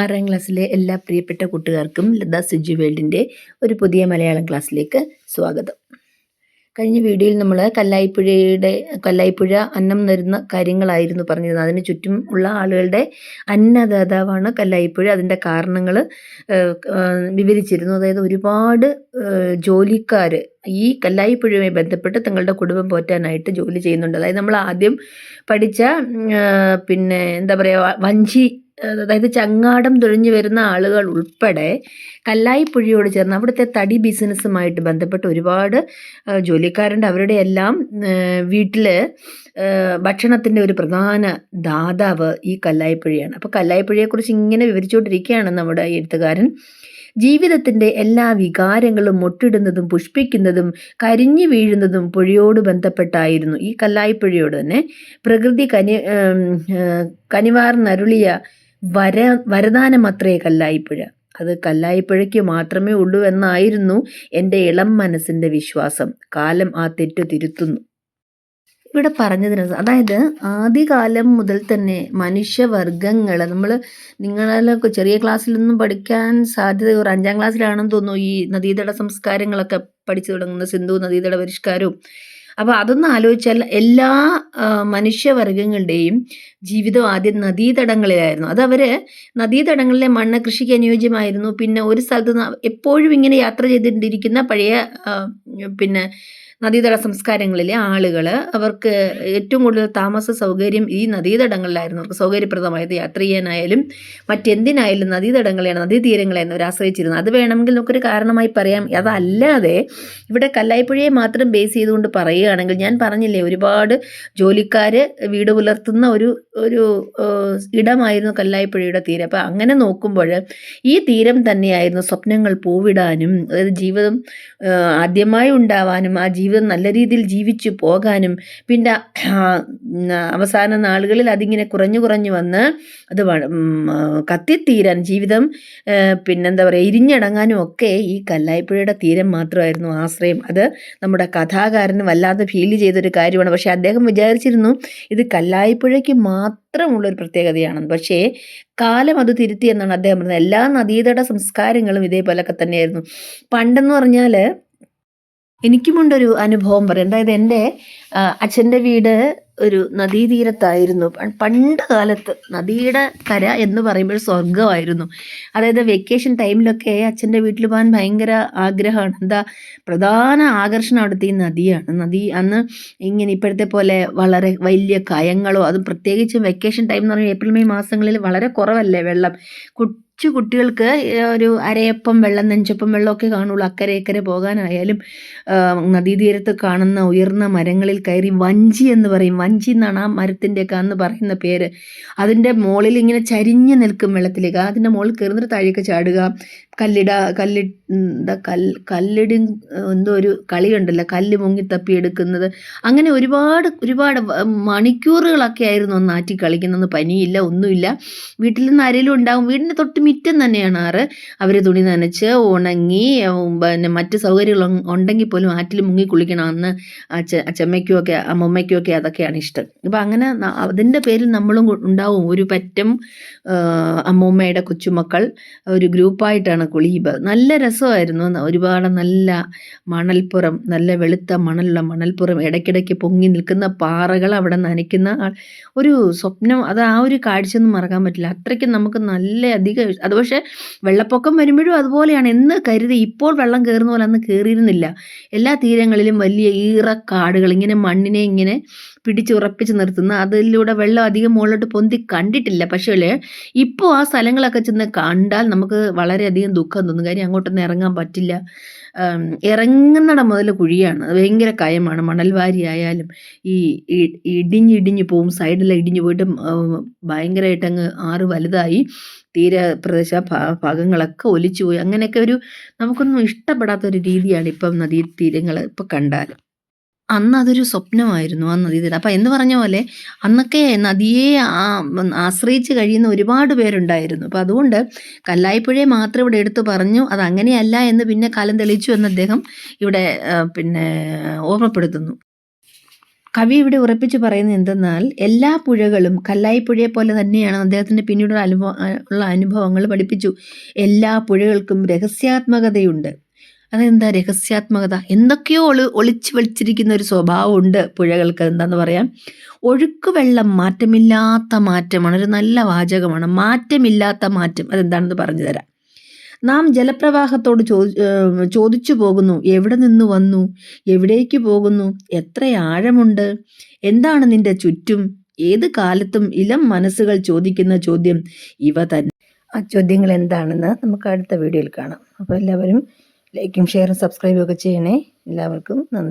ആറാം ക്ലാസ്സിലെ എല്ലാ പ്രിയപ്പെട്ട കൂട്ടുകാർക്കും ലത സിജി വേൾഡിന്റെ ഒരു പുതിയ മലയാളം ക്ലാസ്സിലേക്ക് സ്വാഗതം. കഴിഞ്ഞ വീഡിയോയിൽ നമ്മൾ കല്ലായിപ്പുഴയുടെ കല്ലായിപ്പുഴ അന്നം തരുന്ന കാര്യങ്ങളായിരുന്നു പറഞ്ഞിരുന്നത്. അതിന് ചുറ്റും ഉള്ള ആളുകളുടെ അന്നദാതാവാണ് കല്ലായിപ്പുഴ. അതിന്റെ കാരണങ്ങൾ വിവരിച്ചിരുന്നു. അതായത് ഒരുപാട് ജോലിക്കാർ ഈ കല്ലായിപ്പുഴയുമായി ബന്ധപ്പെട്ട് തങ്ങളുടെ കുടുംബം പോറ്റാനായിട്ട് ജോലി ചെയ്യുന്നുണ്ട്. അതായത് നമ്മൾ ആദ്യം പഠിച്ച പിന്നെ എന്താ പറയുക വഞ്ചി അതായത് ചങ്ങാടം തുഴഞ്ഞു വരുന്ന ആളുകൾ ഉൾപ്പെടെ കല്ലായിപ്പുഴയോട് ചേർന്ന് അവിടുത്തെ തടി ബിസിനസ്സുമായിട്ട് ബന്ധപ്പെട്ട് ഒരുപാട് ജോലിക്കാരുണ്ട്. അവരുടെ എല്ലാം വീട്ടിൽ ഭക്ഷണത്തിന്റെ ഒരു പ്രധാന ദാതാവ് ഈ കല്ലായിപ്പുഴയാണ്. അപ്പോൾ കല്ലായിപ്പുഴയെക്കുറിച്ച് ഇങ്ങനെ വിവരിച്ചുകൊണ്ടിരിക്കുകയാണ് നമ്മുടെ എഴുത്തുകാരൻ. ജീവിതത്തിന്റെ എല്ലാ വികാരങ്ങളും മുട്ടിടുന്നതും പുഷ്പിക്കുന്നതും കരിഞ്ഞു വീഴുന്നതും പുഴയോട് ബന്ധപ്പെട്ടായിരുന്നു ഈ കല്ലായിപ്പുഴയോട് തന്നെ. പ്രകൃതി കനി കനിവാർന്നരുളിയ വര വരദാനം അത്രേ കല്ലായിപ്പുഴ. അത് കല്ലായിപ്പുഴയ്ക്ക് മാത്രമേ ഉള്ളൂ എന്നായിരുന്നു എന്റെ ഇളം മനസ്സിന്റെ വിശ്വാസം. കാലം ആ തെറ്റു തിരുത്തുന്നു. ഇവിടെ പറഞ്ഞതിന് അതായത് ആദ്യകാലം മുതൽ തന്നെ മനുഷ്യവർഗങ്ങൾ നമ്മൾ നിങ്ങളൊക്കെ ചെറിയ ക്ലാസ്സിലൊന്നും പഠിക്കാൻ സാധ്യത ഒരു അഞ്ചാം ക്ലാസ്സിലാണെന്ന് തോന്നുന്നു ഈ നദീതട സംസ്കാരങ്ങളൊക്കെ പഠിച്ചു തുടങ്ങുന്ന സിന്ധു നദീതട പരിഷ്കാരവും. അപ്പോൾ അതൊന്ന് ആലോചിച്ചാൽ എല്ലാ മനുഷ്യവർഗങ്ങളുടെയും ജീവിതം ആദ്യം നദീതടങ്ങളിലായിരുന്നു. അതവർ നദീതടങ്ങളിലെ മണ്ണ് കൃഷിക്ക് അനുയോജ്യമായിരുന്നു. പിന്നെ ഒരു സ്ഥലത്ത് എപ്പോഴും ഇങ്ങനെ യാത്ര ചെയ്തിട്ടിരിക്കുന്ന പഴയ പിന്നെ നദീതട സംസ്കാരങ്ങളിലെ ആളുകൾ അവർക്ക് ഏറ്റവും കൂടുതൽ താമസ സൗകര്യം ഈ നദീതടങ്ങളിലായിരുന്നു. അവർക്ക് സൗകര്യപ്രദമായത് യാത്ര ചെയ്യാനായാലും മറ്റെന്തിനായാലും നദീതടങ്ങളെയാണ് നദീതീരങ്ങളെയാണ് അവർ ആശ്രയിച്ചിരുന്നത്. അത് വേണമെങ്കിൽ നമുക്കൊരു കാരണമായി പറയാം. അതല്ലാതെ ഇവിടെ കല്ലായിപ്പുഴയെ മാത്രം ബേസ് ചെയ്തുകൊണ്ട് പറയുകയാണെങ്കിൽ ഞാൻ പറഞ്ഞില്ലേ ഒരുപാട് ജോലിക്കാർ വീട് പുലർത്തുന്ന ഒരു ഒരു ഇടമായിരുന്നു കല്ലായിപ്പുഴയുടെ തീരം. അപ്പോൾ അങ്ങനെ നോക്കുമ്പോൾ ഈ തീരം തന്നെയായിരുന്നു സ്വപ്നങ്ങൾ പൂവിടാനും അതായത് ജീവിതം ആദ്യമായി ഉണ്ടാവാനും ആ ജീവിതം നല്ല രീതിയിൽ ജീവിച്ചു പോകാനും പിന്നെ അവസാന നാളുകളിൽ അതിങ്ങനെ കുറഞ്ഞു കുറഞ്ഞു വന്ന് അത് കത്തിത്തീരാൻ ജീവിതം പിന്നെന്താ പറയുക ഇരിഞ്ഞടങ്ങാനും ഒക്കെ ഈ കല്ലായിപ്പുഴയുടെ തീരം മാത്രമായിരുന്നു ആശ്രയം. അത് നമ്മുടെ കഥാകാരന് വല്ലാതെ ഫീൽ ചെയ്തൊരു കാര്യമാണ്. പക്ഷേ അദ്ദേഹം വിചാരിച്ചിരുന്നു ഇത് കല്ലായിപ്പുഴയ്ക്ക് മാത്രമുള്ളൊരു പ്രത്യേകതയാണെന്ന്. പക്ഷേ കാലം അത് തിരുത്തി എന്നാണ് അദ്ദേഹം പറഞ്ഞത്. എല്ലാ നദീതട സംസ്കാരങ്ങളും ഇതേപോലൊക്കെ തന്നെയായിരുന്നു. പണ്ടെന്ന് പറഞ്ഞാൽ എനിക്കുമുണ്ടൊരു അനുഭവം പറയാം. അതായത് എന്റെ അച്ഛന്റെ വീട് ഒരു നദീതീരത്തായിരുന്നു. പണ്ട് കാലത്ത് നദിയുടെ കര എന്ന് പറയുമ്പോൾ സ്വർഗമായിരുന്നു അതായത് വെക്കേഷൻ ടൈമിലൊക്കെ അച്ഛന്റെ വീട്ടിൽ പോകാൻ ഭയങ്കര ആഗ്രഹമാണ്. എന്താ പ്രധാന ആകർഷണം അവിടുത്തെ ഈ നദിയാണ്. നദി അന്ന് ഇങ്ങനെ ഇപ്പോഴത്തെ പോലെ വളരെ വലിയ കയങ്ങളോ അതും പ്രത്യേകിച്ചും വെക്കേഷൻ ടൈം എന്ന് പറഞ്ഞാൽ ഏപ്രിൽ മെയ് മാസങ്ങളിൽ വളരെ കുറവല്ലേ വെള്ളം. കൊച്ചു കുട്ടികൾക്ക് ഒരു അരയപ്പം വെള്ളം നെഞ്ചപ്പം വെള്ളമൊക്കെ കാണുള്ളൂ. അക്കരെ ഇക്കരെ പോകാനായാലും നദീതീരത്ത് കാണുന്ന ഉയർന്ന മരങ്ങളിൽ കയറി വഞ്ചി എന്ന് പറയും. വഞ്ചി എന്നാണ് ആ മരത്തിന്റെയൊക്കെ അന്ന് പറയുന്ന പേര്. അതിന്റെ മുകളിൽ ഇങ്ങനെ ചരിഞ്ഞ് നിൽക്കും വെള്ളത്തിലേക്ക്. അതിന്റെ മുകളിൽ കയറുന്നിട്ട് താഴേക്ക് ചാടുക. കല്ലിട കല്ലി എന്താ കല്ല് കല്ലിടി എന്തോ ഒരു കളിയുണ്ടല്ലോ കല്ല് മുങ്ങി തപ്പി എടുക്കുന്നത്. അങ്ങനെ ഒരുപാട് ഒരുപാട് മണിക്കൂറുകളൊക്കെ ആയിരുന്നു ഒന്ന് ആറ്റി കളിക്കുന്നത് പനിയില്ല ഒന്നുമില്ല. വീട്ടിൽ നിന്ന് ആരെങ്കിലും ഉണ്ടാകും വീടിന്റെ തൊട്ട് മിറ്റം തന്നെയാണ് ആറ്. അവർ തുണി നനച്ച് ഉണങ്ങി പിന്നെ മറ്റ് സൗകര്യങ്ങൾ ഉണ്ടെങ്കിൽ പോലും ആറ്റിൽ മുങ്ങി കുളിക്കണം. അന്ന് അച്ഛ അച്ഛമ്മയ്ക്കും ഒക്കെ അമ്മമ്മയ്ക്കും ഒക്കെ അതൊക്കെയാണ് ഇഷ്ടം. അപ്പം അങ്ങനെ അതിന്റെ പേരിൽ നമ്മളും ഉണ്ടാവും. ഒരു പറ്റം അമ്മൂമ്മയുടെ കൊച്ചുമക്കൾ ഒരു ഗ്രൂപ്പായിട്ടാണ് കുളീബ്. നല്ല രസമായിരുന്നു. ഒരുപാട് നല്ല മണൽപ്പുറം നല്ല വെളുത്ത മണലുള്ള മണൽപ്പുറം ഇടയ്ക്കിടയ്ക്ക് പൊങ്ങി നിൽക്കുന്ന പാറകൾ അവിടെ നനയ്ക്കുന്ന ഒരു സ്വപ്നം. അത് ആ ഒരു കാഴ്ചയൊന്നും മറക്കാൻ പറ്റില്ല. അത്രയ്ക്ക് നമുക്ക് നല്ല അധികം അത് പക്ഷേ വെള്ളപ്പൊക്കം വരുമ്പോഴും അതുപോലെയാണ്. എന്ന് കരുതി ഇപ്പോൾ വെള്ളം കയറുന്ന പോലെ അന്ന് കയറിയിരുന്നില്ല എല്ലാ തീരങ്ങളിലും വലിയ ഈറക്കാടുകൾ ഇങ്ങനെ മണ്ണിനെ ഇങ്ങനെ പിടിച്ചുറപ്പിച്ച് നിർത്തുന്ന അതിലൂടെ വെള്ളം അധികം മുകളിലോട്ട് പൊന്തി കണ്ടിട്ടില്ല. പക്ഷേ ഇപ്പോൾ ആ സ്ഥലങ്ങളൊക്കെ ചെന്ന് കണ്ടാൽ നമുക്ക് വളരെയധികം ദുഃഖം തോന്നും. കാര്യം അങ്ങോട്ടൊന്നും ഇറങ്ങാൻ പറ്റില്ല. ഇറങ്ങുന്നിടം മുതൽ കുഴിയാണ്. ഭയങ്കര കയമാണ്. മണൽവാരി ആയാലും ഈ ഇടിഞ്ഞിടിഞ്ഞ് പോവും. സൈഡിൽ ഇടിഞ്ഞു പോയിട്ട് ഭയങ്കരമായിട്ട് അങ്ങ് ആറ് വലുതായി. തീരപ്രദേശ ഭാഗങ്ങളൊക്കെ ഒലിച്ചു പോയി. അങ്ങനെയൊക്കെ ഒരു നമുക്കൊന്നും ഇഷ്ടപ്പെടാത്തൊരു രീതിയാണ് ഇപ്പം നദീ തീരങ്ങൾ ഇപ്പം കണ്ടാൽ അന്ന് അതൊരു സ്വപ്നമായിരുന്നു ആ നദീതീരം അപ്പം എന്ന് പറഞ്ഞ പോലെ അന്നൊക്കെ നദിയെ ആശ്രയിച്ച് കഴിയുന്ന ഒരുപാട് പേരുണ്ടായിരുന്നു. അപ്പം അതുകൊണ്ട് കല്ലായിപ്പുഴയെ മാത്രം ഇവിടെ എടുത്തു പറഞ്ഞു അത് അങ്ങനെയല്ല എന്ന് പിന്നെ കാലം തെളിയിച്ചു എന്ന് അദ്ദേഹം ഇവിടെ പിന്നെ ഓർമ്മപ്പെടുത്തുന്നു. കവി ഇവിടെ ഉറപ്പിച്ച് പറയുന്നത് എന്തെന്നാൽ എല്ലാ പുഴകളും കല്ലായ്പുഴയെ പോലെ തന്നെയാണ് അദ്ദേഹത്തിന്റെ പിന്നീടുള്ള അനുഭവ ഉള്ള അനുഭവങ്ങൾ പഠിപ്പിച്ചു. എല്ലാ പുഴകൾക്കും രഹസ്യാത്മകതയുണ്ട്. അതെന്താ രഹസ്യാത്മകത? എന്തൊക്കെയോ ഒളി ഒളിച്ചു വെച്ചിരിക്കുന്ന ഒരു സ്വഭാവമുണ്ട് പുഴകൾക്ക്. എന്താന്ന് പറയാം? ഒഴുക്ക് വെള്ളം മാറ്റമില്ലാത്ത മാറ്റമാണ്. ഒരു നല്ല വാചകമാണ്. മാറ്റമില്ലാത്ത മാറ്റം. അതെന്താണെന്ന് പറഞ്ഞു തരാം. നാം ജലപ്രവാഹത്തോട് ചോദിച്ചു പോകുന്നു. എവിടെ നിന്ന് വന്നു? എവിടേക്ക് പോകുന്നു? എത്ര ആഴമുണ്ട്? എന്താണ് നിന്റെ ചുറ്റും? ഏത് കാലത്തും ഇളം മനസ്സുകൾ ചോദിക്കുന്ന ചോദ്യം ഇവ തന്നെ. ആ ചോദ്യങ്ങൾ എന്താണെന്ന് നമുക്ക് അടുത്ത വീഡിയോയിൽ കാണാം. അപ്പോൾ എല്ലാവരും ലൈക്കും ഷെയറും സബ്സ്ക്രൈബും ഒക്കെ ചെയ്യണേ. എല്ലാവർക്കും നന്ദി.